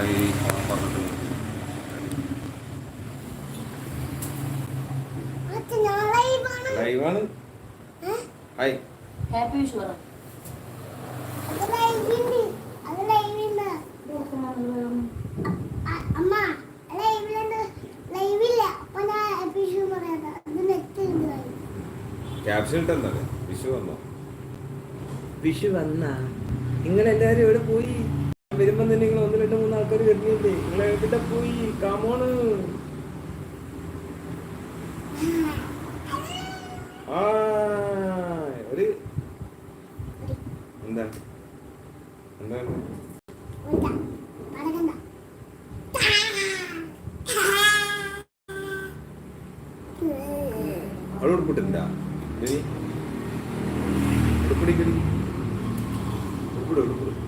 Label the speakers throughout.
Speaker 1: കാര്യങ്ങളെ ഈ പറഞ്ഞിട്ട് ലൈവാണ് ഹായ്
Speaker 2: ഹാപ്പി
Speaker 1: വന്നോ?
Speaker 3: വന്നാ. ഇവിടെ പോയി? വരുമ്പോ തന്നെ നിങ്ങൾ ഒന്ന് രണ്ട് മൂന്ന് ആൾക്കാർ വരുന്നില്ലേ നിങ്ങൾ എവിടെ പോയി? കാമോണ് ആ എന്താ?
Speaker 1: ഉടുപ്പിട്ടില്ല ഉടുപ്പിടിക്കടി. ഉടുപ്പിടും ഉടുപ്പിട്.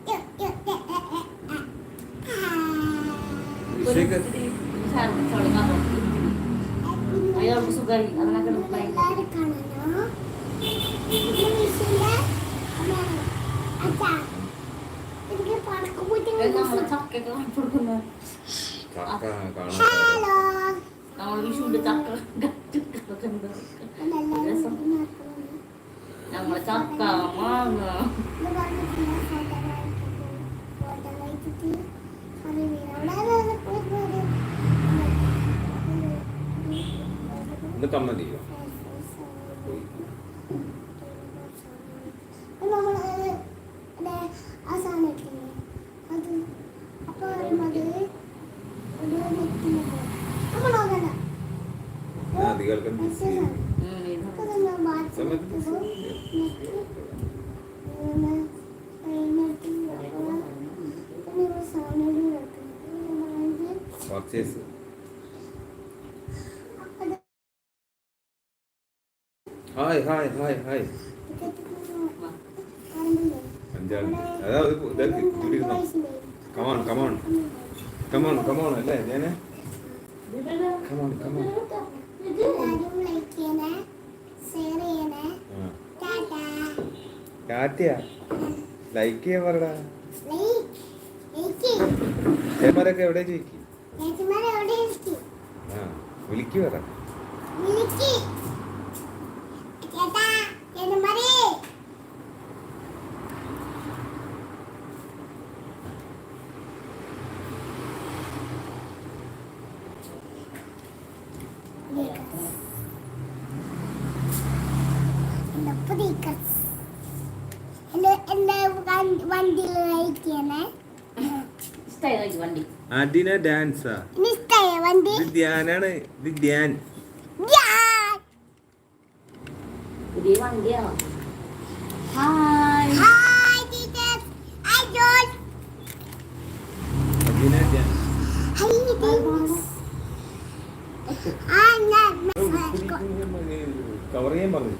Speaker 1: 那
Speaker 2: 干嘛
Speaker 1: 你 ഹായ് ഹായ് ഹായ് അല്ലേ
Speaker 4: ടാറ്റയാ ലൈക്ക്
Speaker 1: ചെയ്യാൻ പറടാ. എവിടെ ചോദിക്കും വിളിക്കു പറ. അതിന ഡാൻസാ ഇത് ധ്യാനാണ് ഇത് കവർ ചെയ്യാൻ പറഞ്ഞു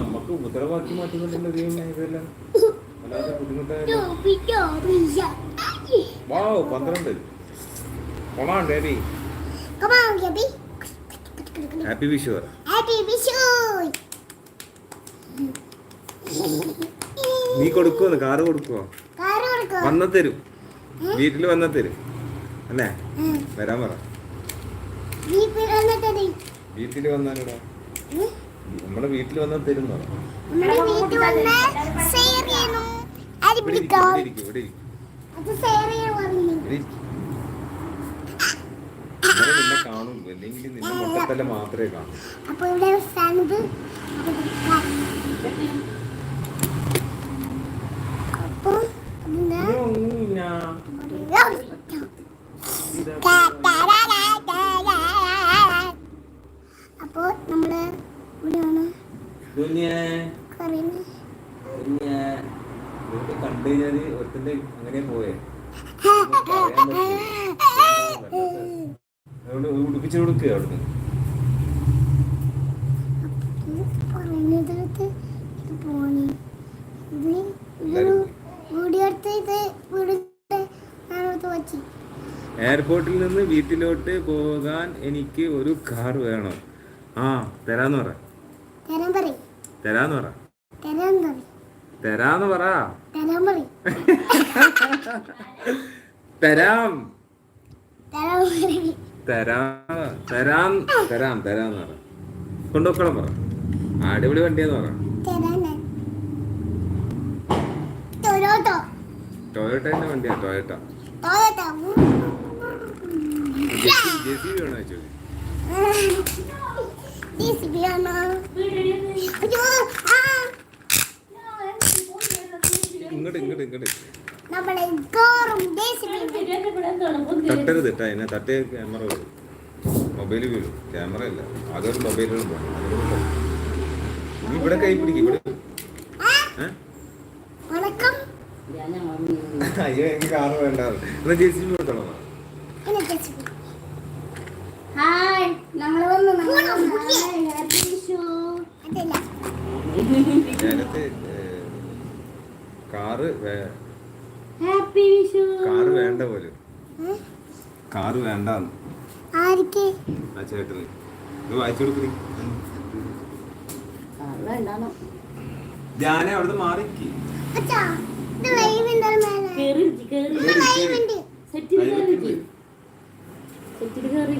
Speaker 1: നമുക്ക് മുദ്രവാക്കി മാറ്റുന്നുണ്ടല്ലോ ഇതെല്ലാം. ഹാപ്പി
Speaker 4: ഹാപ്പി
Speaker 1: നീ കൊടുക്കുവോ കാറ് കൊടുക്കുവോ? വന്ന തരും വീട്ടിൽ വന്ന തരും അല്ലേ? വരാൻ പറ.
Speaker 4: വീട്ടിൽ വന്നാലോ
Speaker 1: നമ്മുടെ വീട്ടിൽ വന്നാൽ തരും മാത്രമേ കാണൂ
Speaker 4: അപ്പൊ ഇവിടെ സ്ഥാനത്ത് അപ്പൊ എന്താ?
Speaker 1: ഒന്നുമില്ല
Speaker 4: അപ്പൊ നമ്മൾ ഇവിടെയാണ്
Speaker 1: ദുനിയേ
Speaker 4: കറിയുന്നത്
Speaker 1: ദുനിയേ ഇതൊക്കെ കണ്ടു കഴിഞ്ഞാൽ ഒരുത്തിന്റെ അങ്ങനെ പോയേ അതുകൊണ്ട് ഉടുപ്പിച്ച് കൊടുക്കുക അവിടുന്ന്
Speaker 4: പറയുന്നതിലത്ത് ഇത് പോണി ഇത് ഇതൊരു വീഡിയോ എടുത്ത് ഇത് വീട് ഞാനടുത്ത്
Speaker 3: എയർപോർട്ടിൽ നിന്ന് വീട്ടിലോട്ട് പോകാൻ എനിക്ക് ഒരു കാർ വേണോ? ആ തരാന്ന് പറ. തരാന്ന് പറ. തരാന്ന് പറ. തരാം. തരാ തരാം തരാം തരാന്ന് പറ. കൊണ്ടുപോക്കണം പറ. അടിപൊളി വണ്ടിയാന്ന് പറ. ടൊയോട്ടന്റെ വണ്ടിയാ ടൊയോട്ട ജെ സി വേണോ ചോദിച്ചു?
Speaker 1: DCB piano.
Speaker 3: ഇങ്ങോട്ട് ഇങ്ങോട്ട് ഇങ്ങോട്ട്
Speaker 1: നമ്മളെ ഗോറും
Speaker 3: തട്ടരുത് കേട്ടോ എന്നെ തട്ടേ ക്യാമറ വീഴും മൊബൈൽ വീഴും. ക്യാമറ ഇല്ല. അതൊരു മൊബൈലുകൾ പോകണം നീ ഇവിടെ കൈ പിടിക്കും ഇവിടെ. അയ്യോ എനിക്ക് കാറ് വേണ്ട എന്നാ ജെ സി ബി കൊടുക്കണം
Speaker 2: ഞങ്ങൾ വന്ന്
Speaker 3: കാറ് കാറ് വേണ്ട പോലും. കാറ്
Speaker 1: വേണ്ട
Speaker 3: ആ ചേട്ടന്. ഇത് വായിച്ചു കൊടുക്കണി ധ്യാനം അവിടുന്ന്
Speaker 1: മാറി
Speaker 2: കേറി കേറി സെറ്റിൽ കേറി സെറ്റിൽ
Speaker 1: കേറി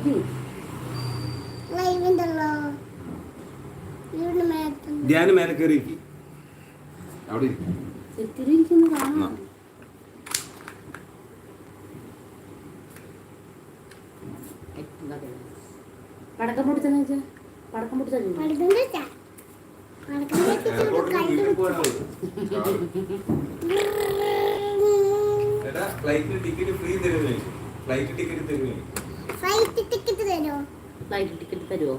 Speaker 3: ധ്യാനം മേലെ കയറി അവിടെ flight ticket free flight ticket
Speaker 1: flight ticket തരുമോ
Speaker 2: ഫ്ലൈറ്റ് ടിക്കറ്റ് തരുമോ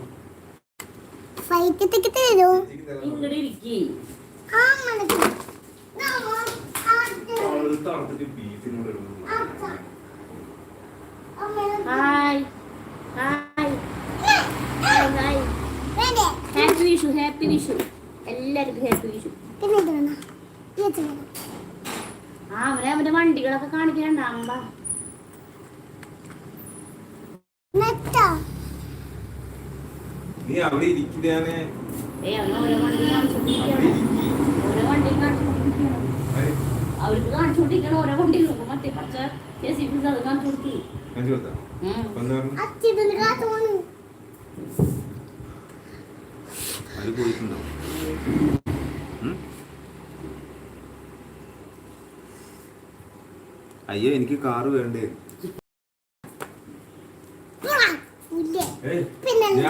Speaker 1: ഫ്ലൈറ്റ് ടിക്കറ്റ് തരുമോ
Speaker 2: ഇങ്ങടെ ഇരിക്കി.
Speaker 1: ആ
Speaker 2: hi. Hi. Happy Vishu happy Vishu. എല്ലാവർക്കും ഹാപ്പി വിഷു.
Speaker 1: പിന്നെ
Speaker 2: ആ അവനെ അവന്റെ വണ്ടികളൊക്കെ കാണിക്കണ്ട അമ്പ
Speaker 3: നീ അവിടെ ഇരിക്കുന്നേ അയ്യോ എനിക്ക് കാറ് വേണ്ടേ? ഏയ്.
Speaker 1: ഇത്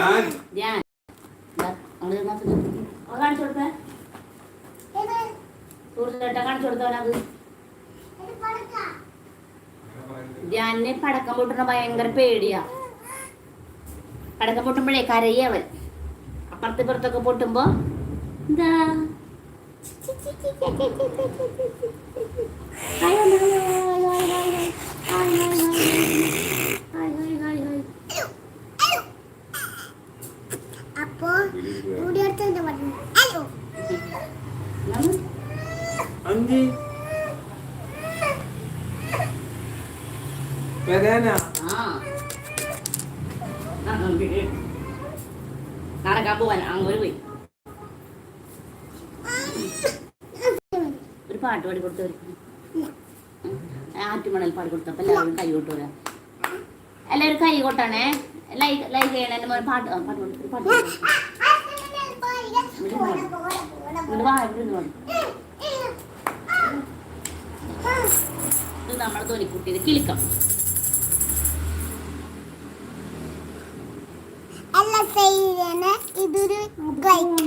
Speaker 1: പടക്കാ
Speaker 2: ഭയങ്കര പേടിയാ. പടക്കം പൊട്ടുമ്പോഴേ കരയേ അവൻ. അപ്പുറത്ത് പൊട്ടുമ്പോ എന്താ ഹായ് ഹായ് ഹായ്
Speaker 1: അപ്പോ വീഡിയോ എടുത്ത് പറഞ്ഞു ഹലോ
Speaker 2: ഹായ്
Speaker 3: അഞ്ചി വരാനാ
Speaker 2: ആ നടക്കാൻ പോവാൻ അങ്ങോട്ട് പോയി. ഒരു പാട്ട് പാടി കൊടുത്തവർക്ക് ആറ്റുമണൽ പാടി കൊടുത്തപ്പോ എല്ലാവരും കൈ കൊട്ടുവരാ എല്ലാവരും കൈ കൊട്ടാണേ. ലൈക്ക് ലൈക്ക് ചെയ്യണേ. പാട്ട് പാട്ട് പാട്ട് പാടി ഇങ്ങോട്ട് വാ ഇവിടെ ഇരുന്ന് പാടി ഇത് നമ്മുടെ തൊലിക്കുട്ടിയത് കിളിക്കം.
Speaker 1: ഇതൊരു ഗൈഡ്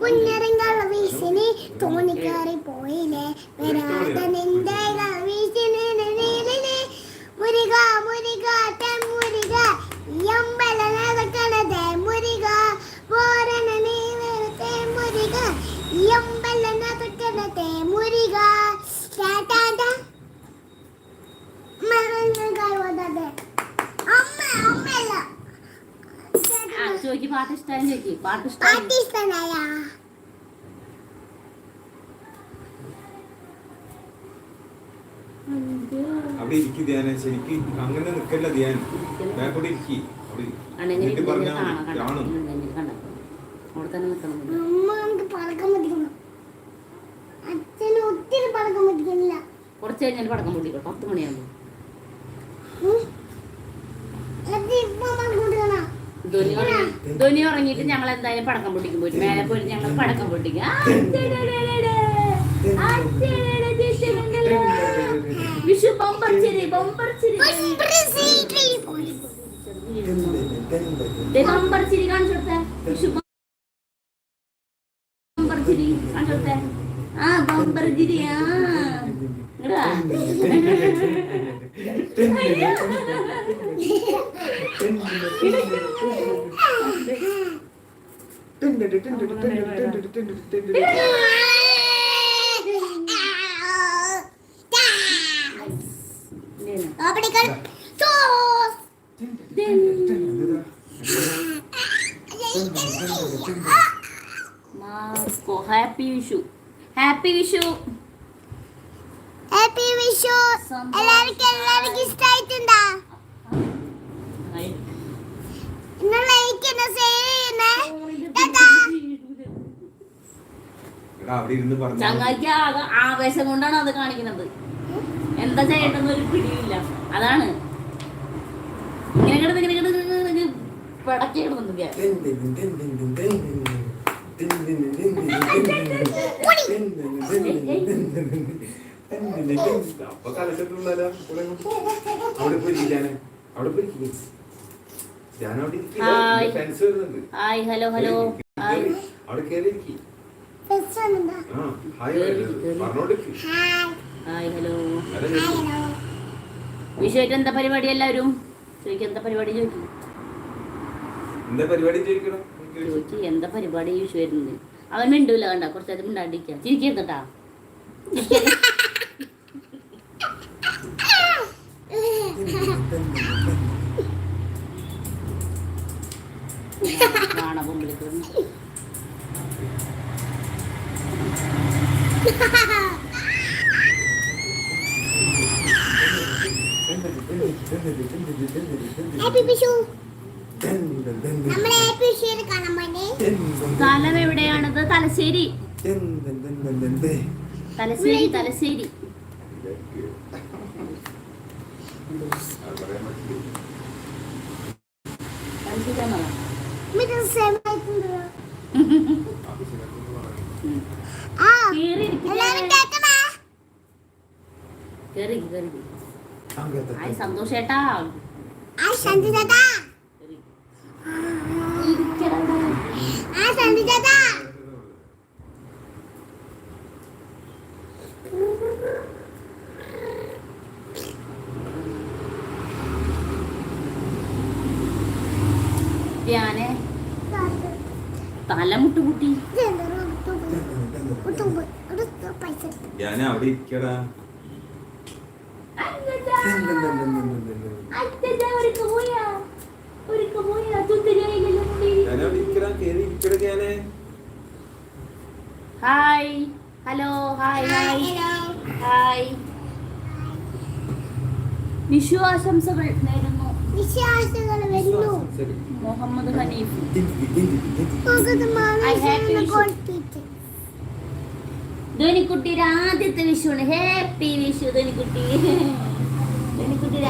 Speaker 1: കുഞ്ഞരങ്കള വീശിന് തോണിക്കാറി പോയില്ലേ? വരാതെ
Speaker 2: പാട്ട് ഇഷ്ടമായി
Speaker 3: അവിടെ ഇരിക്കും ധ്യാന ശരിക്ക് അങ്ങനെ നിക്കല്ല ധ്യാനം ബാക്കോട്ട് ഇരിക്കി. അവിടെ ഇരിക്ക്.
Speaker 2: അണെങ്കിൽ
Speaker 3: എന്നിട്ട് പറഞ്ഞാ
Speaker 2: കാണാം കുറച്ച് കഴിഞ്ഞാൽ പടക്കം പൊട്ടിക്കോ പത്ത് മണിയാകുമ്പോൾ ഉറങ്ങി ധ്വനി ഉറങ്ങിയിട്ട് ഞങ്ങൾ എന്തായാലും പടക്കം പൊട്ടിക്കും. പോയിട്ട് മേലെ പോയിട്ട് ഞങ്ങൾ പടക്കം പൊട്ടിക്കും. വിഷു ബമ്പർ ചിരി ബമ്പർ ചിരി. ബമ്പർ ചിരി കാണിച്ചു കൊടുത്തേ വിഷു ബമ്പർ ചിരി കാണിച്ചു കൊടുത്തേ ആ ബമ്പർ ചിരി ആ ഹാപ്പി വിഷു ഹാപ്പി വിഷു
Speaker 1: വിഷു എല്ലാവർക്കും എല്ലാവർക്കും ഇഷ്ടായിട്ടുണ്ടാ? ഇന്ന് ലൈക്ക് എന്നെ സേവ്
Speaker 3: എടാ അവിടെ ഇരുന്ന് പറഞ്ഞു
Speaker 2: ചങ്ങായിക്ക് ആകെ ആവേശം കൊണ്ടാണ് അത് കാണിക്കുന്നത്. എന്താ ചെയ്യേണ്ടെന്ന് ഒരു പിടിയില്ല അതാണ്. ഇങ്ങനെ കിടന്ന് ഇങ്ങനെ കിടന്ന് ഇങ്ങനെ കിടന്ന് പിടക്കി കിടന്നുണ്ട് ഞാൻ.
Speaker 3: അപ്പൊ കളിച്ചിട്ടുള്ളല്ലോ അവിടെ പോയി ഇരിക്കാനെ. അവിടെ പോയി.
Speaker 2: ഹായ്.
Speaker 3: വരുന്നുണ്ട്.
Speaker 2: Hello hello. ഹായ്.
Speaker 3: അവിടെ കയറി ഇരിക്കി.
Speaker 2: ഹലോ. വിഷുവായിട്ട് എന്താ പരിപാടി എല്ലാവരും? ചോദിക്കും എന്താ പരിപാടി ചോദിക്കും?
Speaker 3: എന്താ പരിപാടി ചോദിക്കണം?
Speaker 2: ചോദിച്ചു എന്താ പരിപാടി വിഷു വരുന്നത് അവൻ മിണ്ടൂല കണ്ട? കുറച്ചേരം മിണ്ടാണ്ടിരിക്കാം. ചിരിക്കരുതട്ടാ കാണാൻ മുമ്പിൽ കിടന്ന്
Speaker 1: ഹാപ്പി വിഷു നമ്മുടെ ഹാപ്പി വിഷു കാണാൻ വേണ്ടി
Speaker 2: സ്ഥലം എവിടെയാണത് തലശ്ശേരി. തലശ്ശേരി തലശ്ശേരി. സന്തോഷേട്ടാ
Speaker 1: ആ ശാന്തി ചേട്ടാ
Speaker 2: കേറി. ഇരിക്കടാ ഇവിടെ.
Speaker 1: ആ ശാന്തി ചേട്ടാ
Speaker 2: ഞാൻ തലമുട്ട് കൂട്ടി
Speaker 1: പൈസ
Speaker 3: ഞാൻ അവിടെ ഇരിക്കടാ ഞാൻ അവിടെ ഇരിക്കടാ കയറി ഇരിക്കടാ ഞാനേ.
Speaker 2: Hi. Hello hi hi hi. Vishu ആശംസകൾ നേരുന്നു.
Speaker 1: വിശ്വാസങ്ങൾ വരുന്നു.
Speaker 2: മുഹമ്മദ് ഹനീഫ്. ധോനിക്കുട്ടിയുടെ ആദ്യത്തെ വിഷുവാണ് ഹാപ്പി വിഷു ധോനിക്കുട്ടി ധോനിക്കുട്ടിയുടെ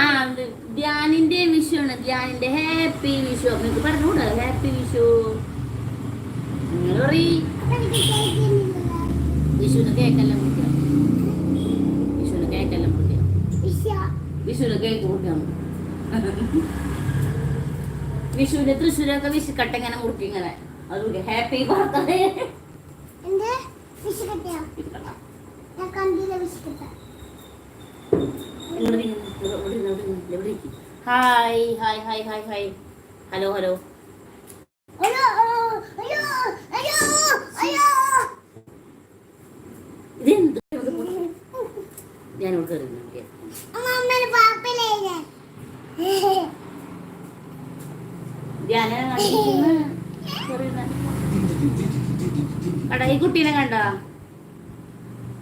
Speaker 2: ആ ധ്യാനിന്റെ വിഷുവാണ്. ധ്യാനിന്റെ ഹാപ്പി വിഷു. അമ്മയ്ക്ക് പറഞ്ഞൂടാ ഹാപ്പി വിഷു. നിങ്ങൾ പറയും.
Speaker 1: കേക്കല്ല
Speaker 2: വിഷുവിന് കേക്കെല്ലാം മുറിക്കാം വിഷുവിന് കേക്കെല്ലാം മുറിക്കാം വിഷുവിന് കേക്ക് മുറിക്കാം വിഷുവിന് തൃശ്ശൂരൊക്കെ വിഷു കട്ട ഇങ്ങനെ മുറുക്കി ഇങ്ങനെ. അത് happy birthday hi hi hi hi hi hello hello ഇതെന്ത്? കയറി കടാ ഈ കുട്ടീനെ കണ്ട?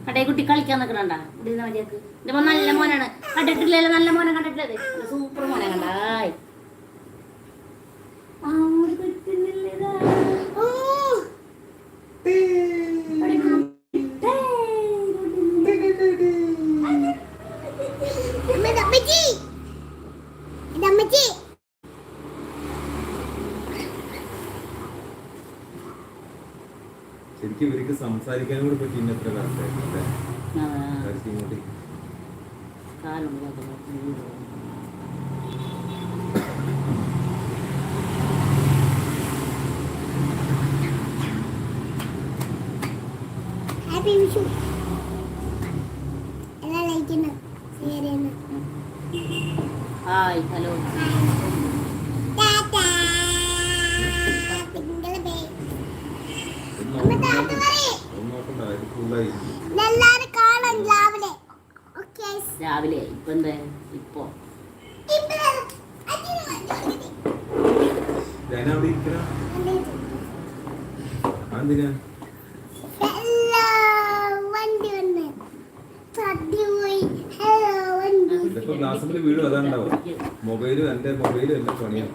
Speaker 2: കടാ ഈ കുട്ടി കളിക്കാൻ നിൽക്കണണ്ട ഇവിടെ മതിയാക്ക്. ഇതിപ്പോ നല്ല മോനാണ്. കണ്ടിട്ടില്ലല്ലോ നല്ല മോനെ കണ്ടിട്ടില്ലേ സൂപ്പർ മോനെ കണ്ടായി ആ കിട്ടുന്നില്ലതാ
Speaker 1: സംസാരിക്കാനും കൂടി പറ്റി ഇന്നത്ര
Speaker 3: കാലത്തായിട്ടുണ്ട്
Speaker 1: കാലം ഗ്ലാസ്സിൽ വീഴും അതാണ്ടാവും. മൊബൈലും എന്റെ മൊബൈലും എന്റെ പണിയാണ്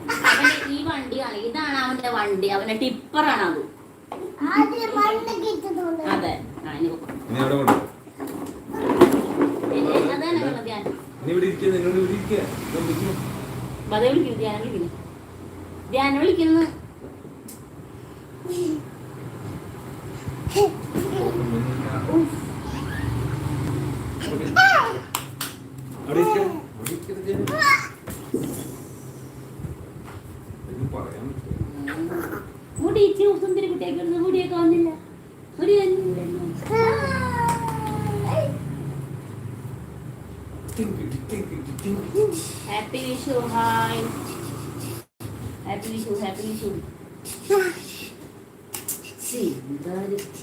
Speaker 2: ഈ വണ്ടിയാണ് ഇതാണ് അവന്റെ വണ്ടി. അവന്റെ ടിപ്പറാണ് അത്. അതെ.
Speaker 1: ഇവിടെ ഇരിക്കുക നിങ്ങളുടെ ഇവിടെ ഇരിക്കുക പതേ വിളിക്കുന്നു
Speaker 2: ധ്യാനം വിളിക്കുന്നു ധ്യാനം വിളിക്കുന്നു മുടി ഇച്ചിരി സുന്ദരി കുട്ടിയൊക്കെ മുടിയൊക്കെ വന്നില്ല. മുടി വന്നില്ല. Happy Vishu hi happy Vishu happy Vishu.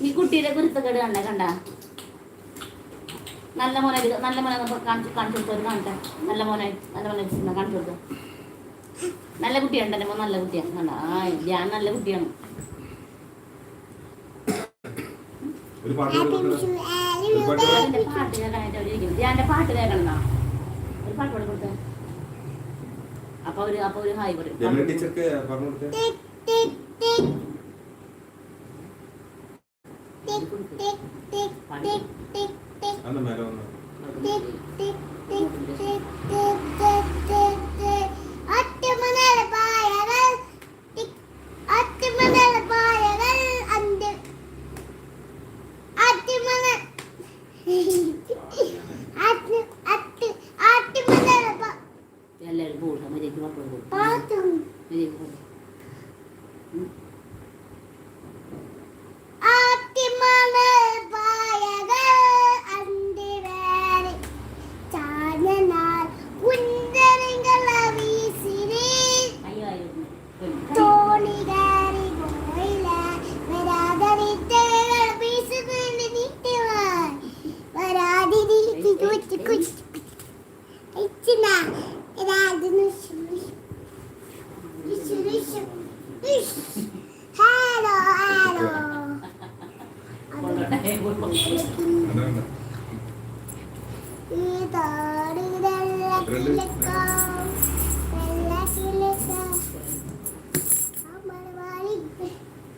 Speaker 2: ഈ കുട്ടിയുടെ കുരുത്തക്കേട് കണ്ട കണ്ട? നല്ല മോനെ നല്ല മോനെ കാണിച്ചു കാണിച്ചു കൊടുത്തു കാണട്ടെ നല്ല മോനെ നല്ല മോനെ കാണിച്ചു കൊടുത്തു നല്ല കുട്ടിയാണ് എന്റെ മോൻ നല്ല കുട്ടിയാണ് കണ്ട? ആ ഞാൻ നല്ല കുട്ടിയാണ്.
Speaker 1: ഒരു പാട്ട് ഒരു പാട്ട് പാടി
Speaker 2: കൊടുത്തേ. അപ്പൊ അവർ അപ്പൊ ഒരു ഹായ് പറയും.
Speaker 1: ജമിനി ടീച്ചർക്ക് പറഞ്ഞു കൊടുത്തേ. അന്ന് മേലെ വന്നു.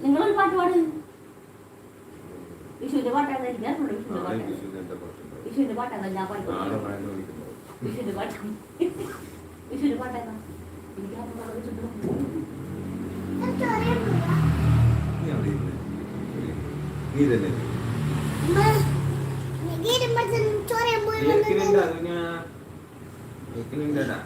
Speaker 2: നിങ്ങളൊരു പാട്ട് പാട്. വിഷുവിന്റെ പാട്ടാണ് ഞാൻ വിഷുവിന്റെ പാട്ടാണ്.
Speaker 1: ഞാൻ പാടിക്കുന്നത്
Speaker 2: വിഷുവിന്റെ പാട്ടാണ് വിഷുവിന്റെ പാട്ടാണ്. എനിക്ക് ആ പാട്ട്
Speaker 1: നീ തന്നെ
Speaker 2: ഇല്ലടാ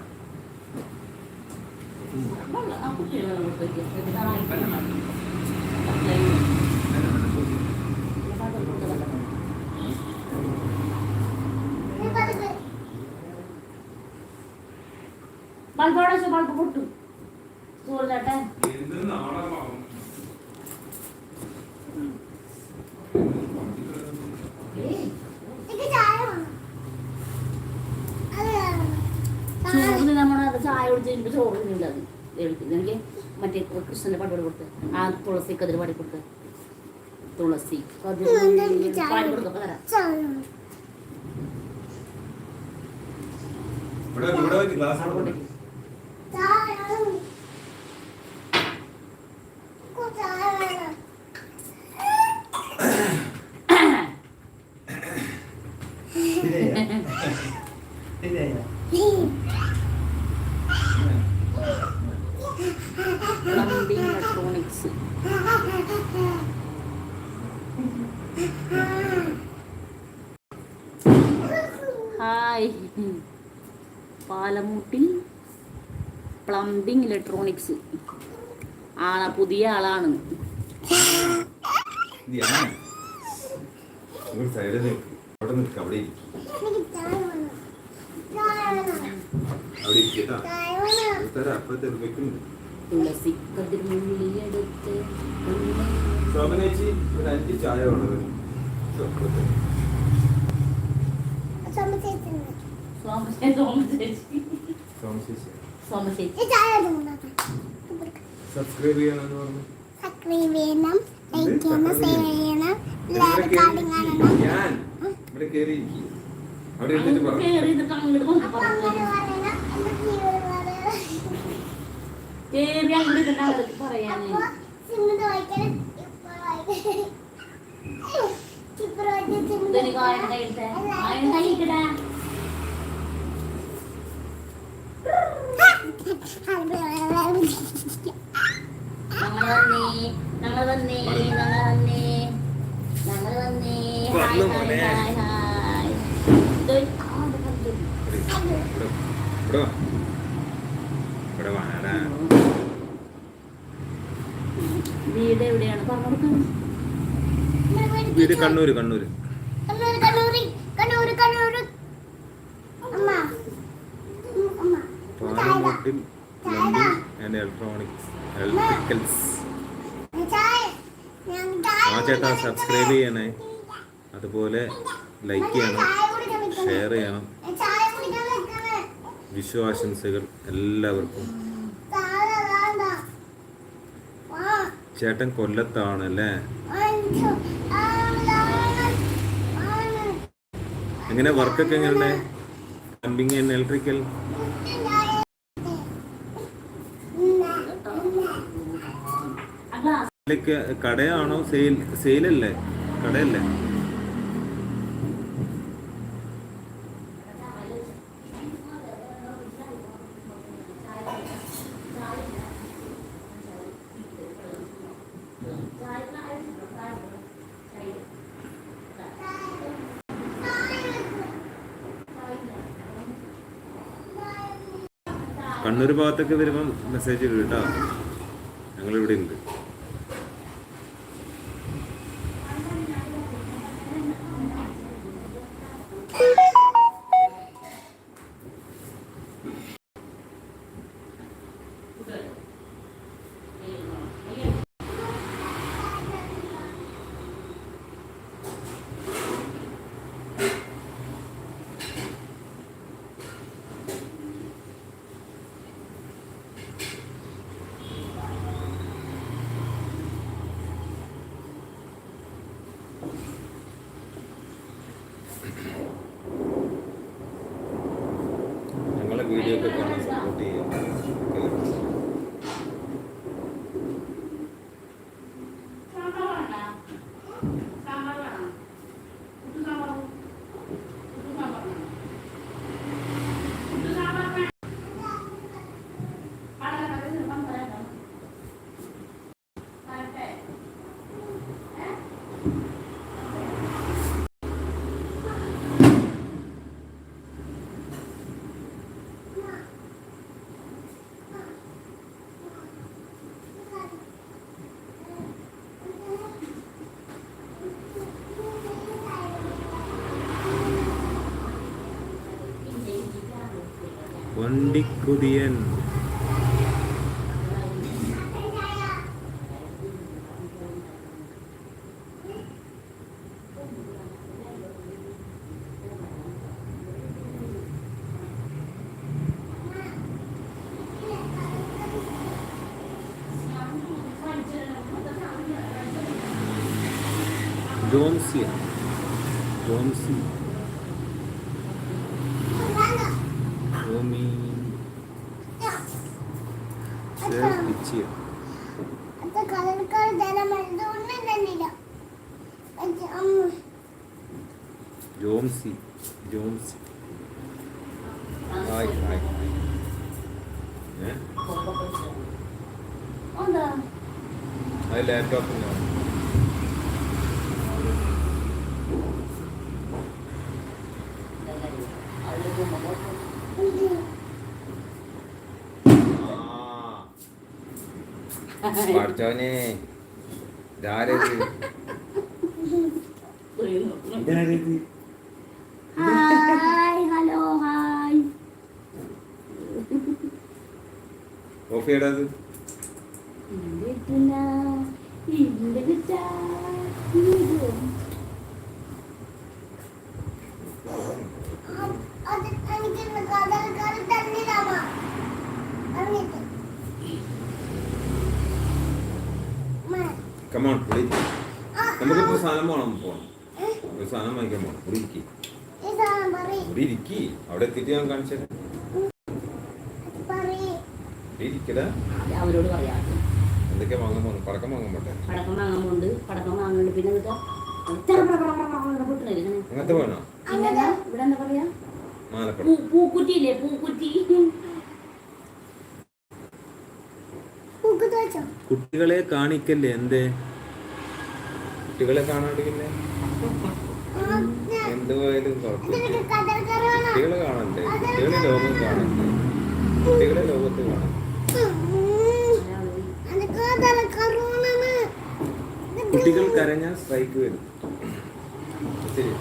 Speaker 2: ബൾബോടെ ബൾബ് പൊട്ടു
Speaker 1: ചോറ്
Speaker 2: ചേട്ടൻ
Speaker 3: ചായ
Speaker 2: കുടിച്ച് കഴിഞ്ഞിട്ട് ചോറ് അത് എനിക്ക് മറ്റേ കൃഷ്ണന്റെ പാട്ട് പാടി കൊടുത്ത് ആ തുളസി കതിര് പാടി കൊടുത്ത് തുളസി കതിർ പാടി കൊടുത്തപ്പോ തരാം
Speaker 3: ഇവിടെ ഇവിടെ വെച്ച് ഗ്ലാസ് അവിടെ വെക്ക്.
Speaker 2: പ്ലംബിംഗ് ഇലക്ട്രോണിക്സ് ഹായ് പാലമൂട്ടിൽ പ്ലംബിംഗ് ഇലക്ട്രോണിക്സ് ആണ് പുതിയ ആളാണ്.
Speaker 3: ഒരു സൈഡിൽ നിൽക്ക് അവിടെ നിൽക്ക് അവിടെ ഇരിക്കും അവിടെ ഇരിക്കട്ടാ തരാം അപ്പഴത്തെ വെക്കുന്നുണ്ട്
Speaker 2: തുളസി കതിർമുള്ളിയെടുത്ത്
Speaker 3: ശോഭനേച്ചി ഒരു അഞ്ച് ചായ വേണത്
Speaker 2: സോമശേ സോമശേഷി
Speaker 3: സോമശേഷി
Speaker 2: സോമശേഷി
Speaker 3: സബ്സ്ക്രൈബ് ചെയ്യാനെന്ന് പറഞ്ഞു
Speaker 1: ചെയ്യണം ലൈക്ക് ചെയ്യണം ഷെയർ ചെയ്യണം എല്ലാവരും കാര്യം കാണണം
Speaker 3: ഞാൻ ഇവിടെ കേറി അവിടെ ഇരുന്നിട്ട് പറഞ്ഞു
Speaker 2: കേറി ഇത് അങ്ങോട്ട്
Speaker 1: വന്ന്
Speaker 2: പറഞ്ഞു കേറി അങ്ങോട്ട് ഇരുന്ന് അവർക്ക് പറയാന്
Speaker 1: അപ്പൊ സിമ്മിത് വായിക്കണം ഇപ്പൊ വായിക്കണം ഇപ്പൊ വായിച്ച സിമ്മിത്
Speaker 2: ഇതൊരു കാര്യം കയ്യിട്ടെ ആരും കയ്യിക്കടാ ഞങ്ങൾ വന്നേ ഞങ്ങൾ വന്നേ ഞങ്ങൾ വന്നേ ഞങ്ങൾ വന്നേ ഹായ്
Speaker 3: വന്നു
Speaker 2: ഹായ്
Speaker 3: മോനെ.
Speaker 2: ഹായ് ഹായ് ഇതൊരു ആ, ഇത് കണ്ടു.
Speaker 3: ഇവിടെ ഇവിടെ വാ. ഇവിടെ വാടാ
Speaker 2: വീട് എവിടെയാണ്
Speaker 3: വീട് കണ്ണൂര് കണ്ണൂര്
Speaker 1: കണ്ണൂര് കണ്ണൂര് കണ്ണൂര് അമ്മ ഉം, അമ്മ
Speaker 3: പാലമുട്ടിൽ പ്ലംബിംഗ് ആൻഡ് ഇലക്ട്രോണിക്സ് ഇലക്ട്രിക്കൽസ് ആ ചേട്ടാ സബ്സ്ക്രൈബ് ചെയ്യണേ അതുപോലെ ലൈക്ക് ചെയ്യണം. ഷെയർ ചെയ്യണം. വിഷു ആശംസകൾ എല്ലാവർക്കും ചേട്ടൻ കൊല്ലത്താണ് അല്ലേ. എങ്ങനെ വർക്കൊക്കെ എങ്ങനെയുണ്ട് പ്ലംബിങ് ആൻഡ് ഇലക്ട്രിക്കൽ
Speaker 1: ചായ. ഉം,
Speaker 2: ആ ഗ്ലാസ്
Speaker 3: കടയാണോ? സെയിൽ സെയിലല്ലേ? കടയല്ലേ? കണ്ണൂർ ഭാഗത്തൊക്കെ വരുമ്പോൾ മെസ്സേജ് ഇടും കേട്ടോ. ഞങ്ങളിവിടെ ഉണ്ട്. Nick Kudien Don't see
Speaker 2: it.
Speaker 3: Don't see it. ഇതാരത്?
Speaker 2: Hi hello hi.
Speaker 3: Of ചെയ്യടത്
Speaker 2: ഇല്ല ഇല്ല കിട്ടാ
Speaker 1: അത് എനിക്ക് കളർ കളർ തന്നില്ല അമ്മ എന്നിട്ട് അമ്മ,
Speaker 3: കമോൺ വിളി
Speaker 1: ആ,
Speaker 3: നമുക്കിപ്പോ സാധനം വേണം പോണം ഒരു സാധനം വാങ്ങിക്കാൻ പോണം. ഇവിടെ ഇരിക്കി. ഇവിടെ ഇരിക്കി. അവിടെ എത്തിയിട്ട് ഞാൻ കാണിച്ചത്
Speaker 2: അവരോട് പറയാം.
Speaker 3: എന്തൊക്കെയാ വാങ്ങാൻ പോകണം പടക്കം വാങ്ങാൻ പോട്ടെ?
Speaker 2: പടക്കം വാങ്ങുന്നുണ്ട് പിന്നെ
Speaker 3: അങ്ങനത്തെ വേണോ
Speaker 2: പിന്നെ ഇവിടെ എന്താ പറയാ? പൂക്കുറ്റിയില്ലേ പൂക്കുറ്റി
Speaker 3: കുട്ടികളെ കാണിക്കല്ലേ എന്തേ? കുട്ടികളെ കാണാണ്ട് എന്തുപോയാലും കുഴപ്പമില്ല. കുട്ടികളെ കാണണ്ടേ? കുട്ടികളെ ലോകം കാണണ്ടേ? കുട്ടികളെ ലോകത്ത് കാണണം കുട്ടികൾ കരഞ്ഞാൽ സ്ട്രൈക്ക് വരും. ശരി.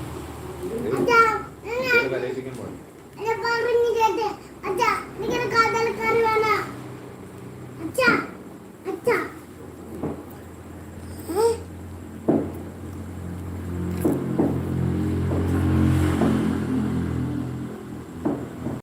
Speaker 3: കരയിപ്പിക്കാൻ പാടില്ല പറഞ്ഞിട്ട് അച്ഛാ